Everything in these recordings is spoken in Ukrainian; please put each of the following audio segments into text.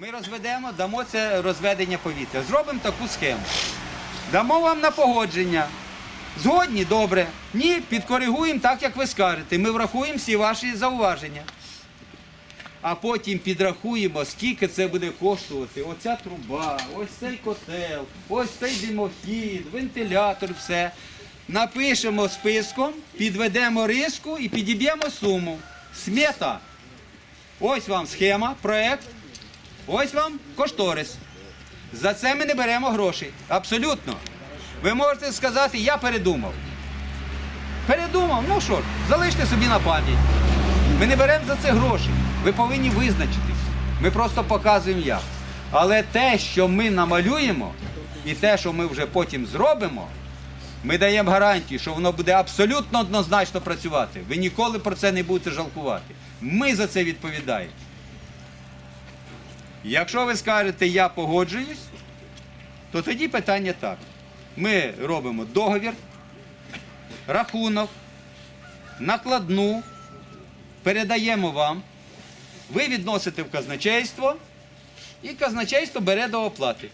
Ми розведемо, дамо це розведення повітря. Зробимо таку схему. Дамо вам на погодження. Згодні, добре. Ні, підкоригуємо так, як ви скажете. Ми врахуємо всі ваші зауваження. А потім підрахуємо, скільки це буде коштувати. Оця труба, ось цей котел, ось цей димохід, вентилятор, все. Напишемо списком, підведемо риску і підіб'ємо суму. Смета. Ось вам схема, проект. Ось вам кошторис. За це ми не беремо грошей. Абсолютно. Ви можете сказати, я передумав. Передумав, ну що ж, залиште собі на пам'ять. Ми не беремо за це гроші. Ви повинні визначитись. Ми просто показуємо як. Але те, що ми намалюємо, і те, що ми вже потім зробимо, ми даємо гарантію, що воно буде абсолютно однозначно працювати. Ви ніколи про це не будете жалкувати. Ми за це відповідаємо. Якщо ви скажете я погоджуюсь, то тоді питання так. Ми робимо договір, рахунок, накладну, передаємо вам, ви відносите в казначейство, і казначейство бере до оплати.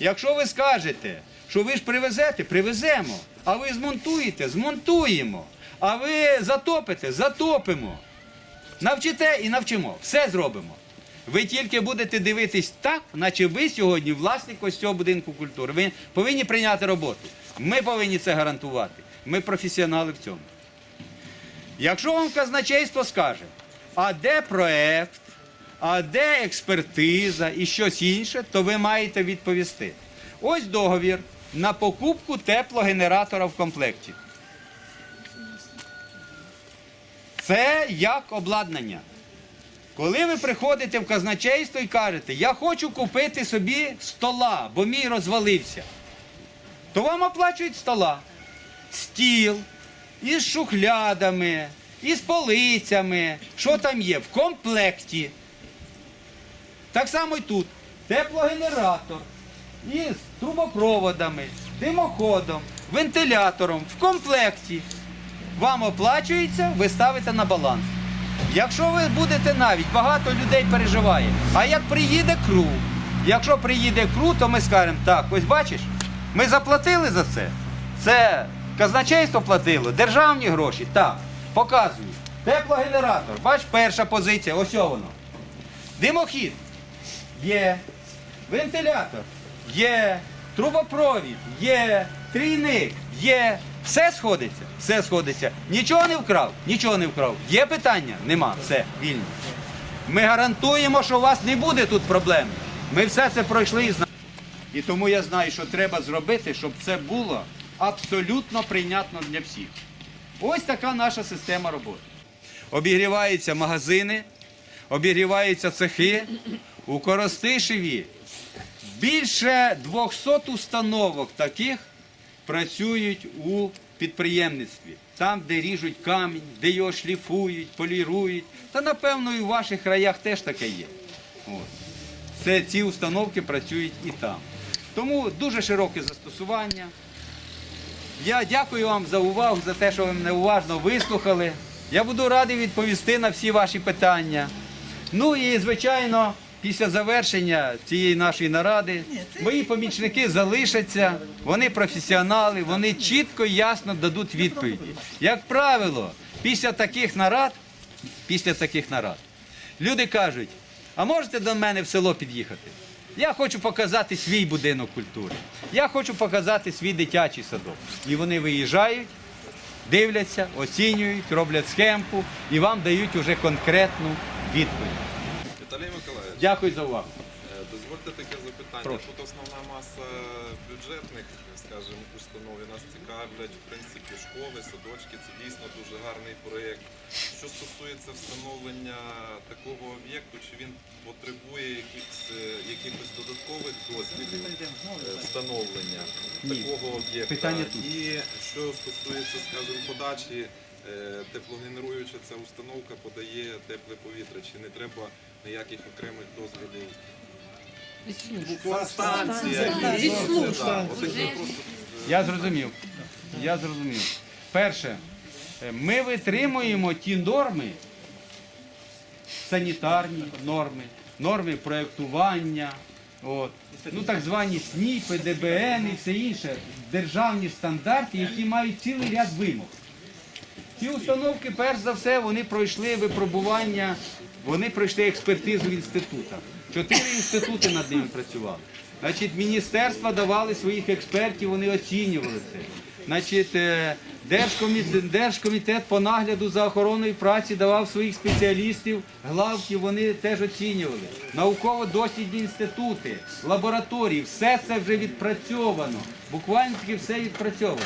Якщо ви скажете, що ви ж привезете, привеземо, а ви змонтуєте, змонтуємо, а ви затопите, затопимо. Навчите і навчимо. Все зробимо. Ви тільки будете дивитись так, наче ви сьогодні власник ось цього будинку культури. Ви повинні прийняти роботу. Ми повинні це гарантувати. Ми професіонали в цьому. Якщо вам казначейство скаже, а де проект, а де експертиза і щось інше, то ви маєте відповісти. Ось договір на покупку теплогенератора в комплекті. Це як обладнання. Коли ви приходите в казначейство і кажете, я хочу купити собі стола, бо мій розвалився, то вам оплачують стола, стіл із шухлядами, із полицями, що там є, в комплекті. Так само і тут. Теплогенератор із трубопроводами, димоходом, вентилятором в комплекті. Вам оплачується, ви ставите на баланс. Якщо ви будете навіть, багато людей переживає. А як приїде кру? Якщо приїде кру, то ми скажемо, так, ось бачиш, ми заплатили за це. Це казначейство платило, державні гроші. Так, показую. Теплогенератор, бач, перша позиція, ось воно. Димохід є. Вентилятор є. Трубопровід є. Трійник є. Все сходиться, все сходиться. Нічого не вкрав, нічого не вкрав. Є питання? Нема. Все, вільно. Ми гарантуємо, що у вас не буде тут проблем. Ми все це пройшли і знаємо. І тому я знаю, що треба зробити, щоб це було абсолютно прийнятно для всіх. Ось така наша система роботи. Обігріваються магазини, обігріваються цехи. У Коростишеві більше 200 установок таких працюють у підприємництві. Там, де ріжуть камінь, де його шліфують, полірують. Та напевно і в ваших краях теж таке є. От. Це ці установки працюють і там. Тому дуже широке застосування. Я дякую вам за увагу, за те, що ви мене уважно вислухали. Я буду радий відповісти на всі ваші питання. Ну і, звичайно, після завершення цієї нашої наради мої помічники залишаться, вони професіонали, вони чітко і ясно дадуть відповіді. Як правило, після таких нарад, після таких нарад, люди кажуть, а можете до мене в село під'їхати? Я хочу показати свій будинок культури. Я хочу показати свій дитячий садок. І вони виїжджають, дивляться, оцінюють, роблять схемку і вам дають уже конкретну відповідь. Віталій Миколаївич, Дякую за увагу. е, дозвольте таке запитання. Прошу. Тут основна маса бюджетних, скажімо, установ і нас цікавлять, в принципі, школи, садочки. Це дійсно дуже гарний проєкт. Що стосується встановлення такого об'єкту, чи він потребує якихось, е, якихось додаткових дозвілів е, встановлення Ні. такого об'єкта? Питання тут. І що стосується, скажімо, подачі, е, теплогенеруюча ця установка подає тепле повітря, чи не треба ніяких окремих дозволів? Станція. Я зрозумів. Я зрозумів. Перше, е, ми витримуємо ті норми, санітарні норми, норми проєктування, от, ну, так звані СНІПи, ДБН і все інше, державні стандарти, які мають цілий ряд вимог. Ці установки, перш за все, вони пройшли випробування, вони пройшли експертизу в інститутах. Чотири інститути над ними працювали. Значить, міністерства давали своїх експертів, вони оцінювали це. Значить, е, Держкомітет, Держкомітет по нагляду за охороною праці давав своїх спеціалістів, главків, вони теж оцінювали. Науково-дослідні інститути, лабораторії, все це вже відпрацьовано. Буквально таки все відпрацьовано.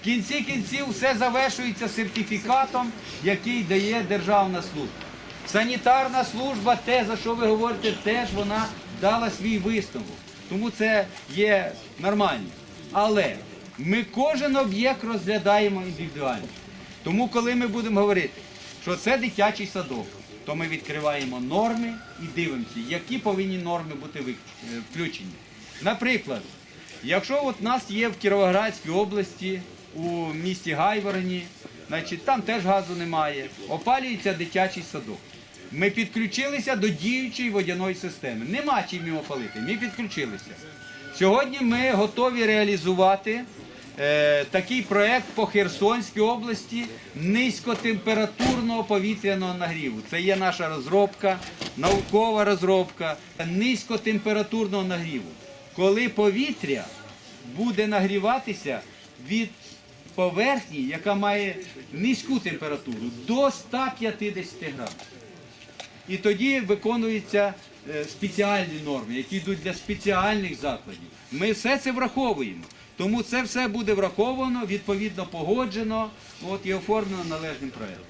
В кінці кінців все завершується сертифікатом, який дає державна служба. Санітарна служба, те, за що ви говорите, теж вона дала свій висновок. Тому це є нормально. Але ми кожен об'єкт розглядаємо індивідуально. Тому, коли ми будемо говорити, що це дитячий садок, то ми відкриваємо норми і дивимося, які повинні норми бути е, включені. Наприклад, Якщо от нас є в Кіровоградській області, у місті Гайвороні, значить там теж газу немає, опалюється дитячий садок. Ми підключилися до діючої водяної системи. Нема чим його опалити. Ми підключилися. Сьогодні ми готові реалізувати е, такий проект по Херсонській області низькотемпературного повітряного нагріву. Це є наша розробка, наукова розробка низькотемпературного нагріву. Коли повітря буде нагріватися від поверхні, яка має низьку температуру, до 150 градусів. І тоді виконуються е, спеціальні норми, які йдуть для спеціальних закладів. Ми все це враховуємо. Тому це все буде враховано, відповідно погоджено от, і оформлено належним проєктом.